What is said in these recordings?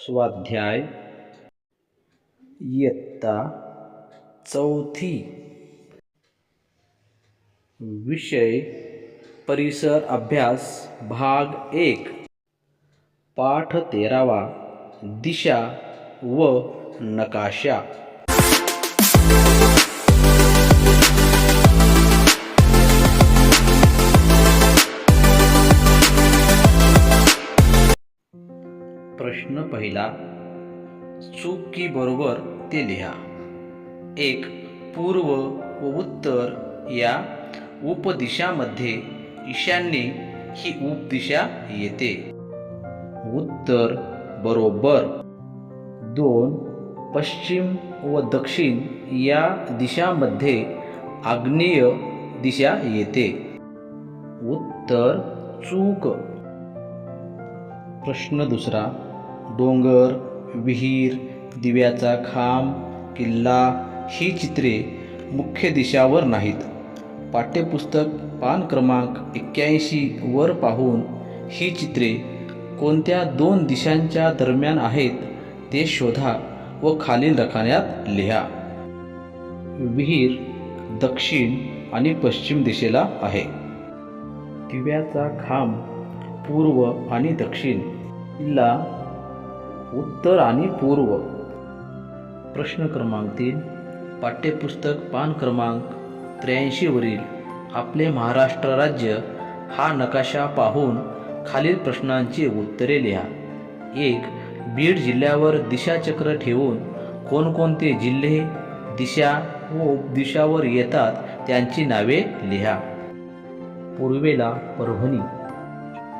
स्वाध्याय इयत्ता चौथी. विषय परिसर अभ्यास भाग एक. पाठ तेरावा. दिशा व नकाशा. पहिला. चूक की बरोबर ते लिहा. एक पूर्व व उत्तर या उपदिशामध्ये ईशान्य ही उपदिशा येते. उत्तर बरोबर. दोन पश्चिम व दक्षिण या दिशामध्ये आग्नेय दिशा येते. उत्तर चूक. प्रश्न दुसरा. डोंगर विहीर दिव्याचा खांब किल्ला ही चित्रे मुख्य दिशावर नाहीत. पाठ्यपुस्तक पान क्रमांक एक्क्याऐंशी वर पाहून ही चित्रे कोणत्या दोन दिशांच्या दरम्यान आहेत ते शोधा व खालील रकान्यात लिहा. विहीर दक्षिण आणि पश्चिम दिशेला आहे. दिव्याचा खांब पूर्व आणि दक्षिण. किल्ला उत्तर आणि पूर्व. प्रश्न क्रमांक तीन. पाठ्यपुस्तक पान क्रमांक त्र्याऐंशीवरील आपले महाराष्ट्र राज्य हा नकाशा पाहून खालील प्रश्नांची उत्तरे लिहा. एक बीड जिल्ह्यावर दिशाचक्र ठेवून कोणकोणते जिल्हे दिशा व उपदिशावर येतात त्यांची नावे लिहा. पूर्वेला परभणी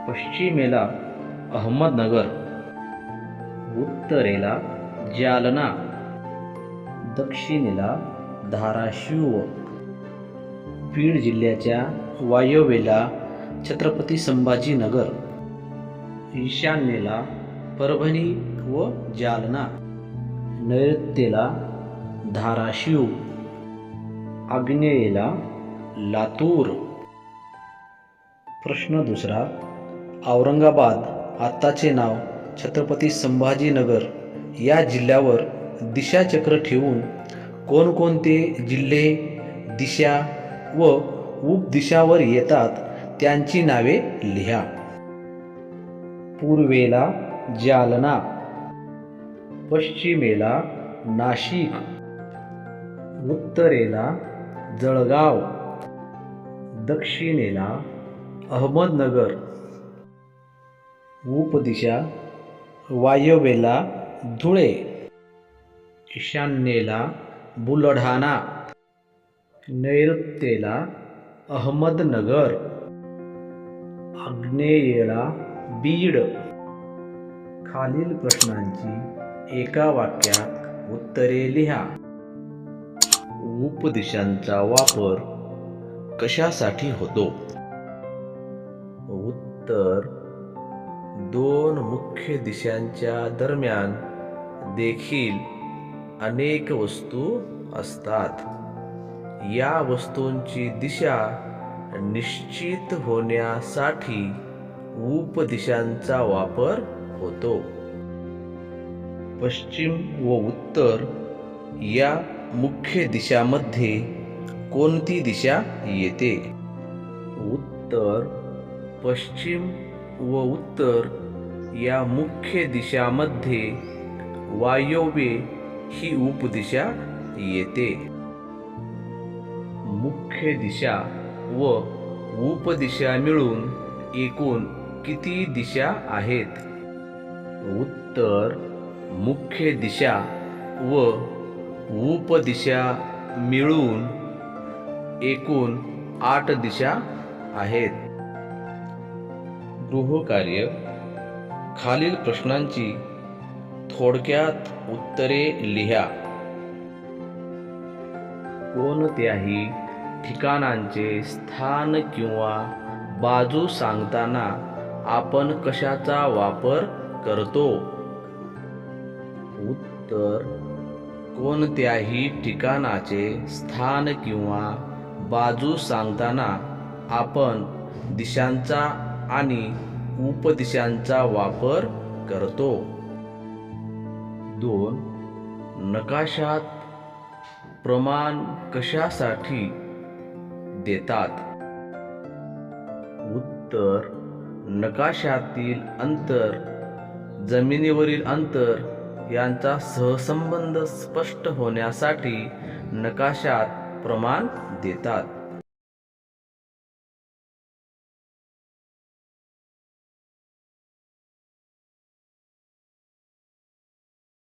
पश्चिमेला अहमदनगर. उत्तरेला जालना दक्षिणेला धाराशिव. बीड जिल्ह्याच्या वायव्येला छत्रपती संभाजीनगर ईशान्येला परभणी व जालना नैऋत्येला धाराशिव आग्नेयेला लातूर. प्रश्न दुसरा औरंगाबाद आत्ताचे नाव छत्रपती संभाजीनगर या जिल्ह्यावर दिशाचक्र ठेवून कोणकोणते जिल्हे दिशा व उपदिशावर येतात त्यांची नावे लिहा. पूर्वेला जालना पश्चिमेला नाशिक उत्तरेला जळगाव दक्षिणेला अहमदनगर. उपदिशा वायव्येला धुळे ईशान्येला बुलढाणा नैऋत्येला अहमदनगर आग्नेयेला बीड. खालील प्रश्नांची एका वाक्यात उत्तरे लिहा. उपदिशांचा वापर कशासाठी होतो? उत्तर दोन मुख्य दिशांच्या दरम्यान देखील अनेक वस्तू असतात. या वस्तूंची दिशा निश्चित होण्यासाठी उपदिशांचा वापर होतो. पश्चिम व उत्तर या मुख्य दिशामध्ये कोणती दिशा येते? उत्तर पश्चिम व उत्तर या मुख्य दिशामध्ये वायव्य ही उपदिशा येते. मुख्य दिशा व उपदिशा मिळून एकूण किती दिशा आहेत? उत्तर मुख्य दिशा व उपदिशा मिळून एकूण आठ दिशा आहेत. गृहकार्य खालील प्रश्नांची थोडक्यात उत्तरे लिहा. कोणत्याही ठिकाणांचे स्थान किंवा बाजू सांगताना आपण कशाचा वापर करतो? उत्तर कोणत्याही ठिकाणाचे स्थान किंवा बाजू सांगताना आपण दिशांचा आणि उपदिशांचा वापर करतो. दोन नकाशात प्रमाण कशासाठी देतात? उत्तर नकाशातील अंतर जमिनीवरील अंतर यांचा सहसंबंध स्पष्ट होण्यासाठी नकाशात प्रमाण देतात.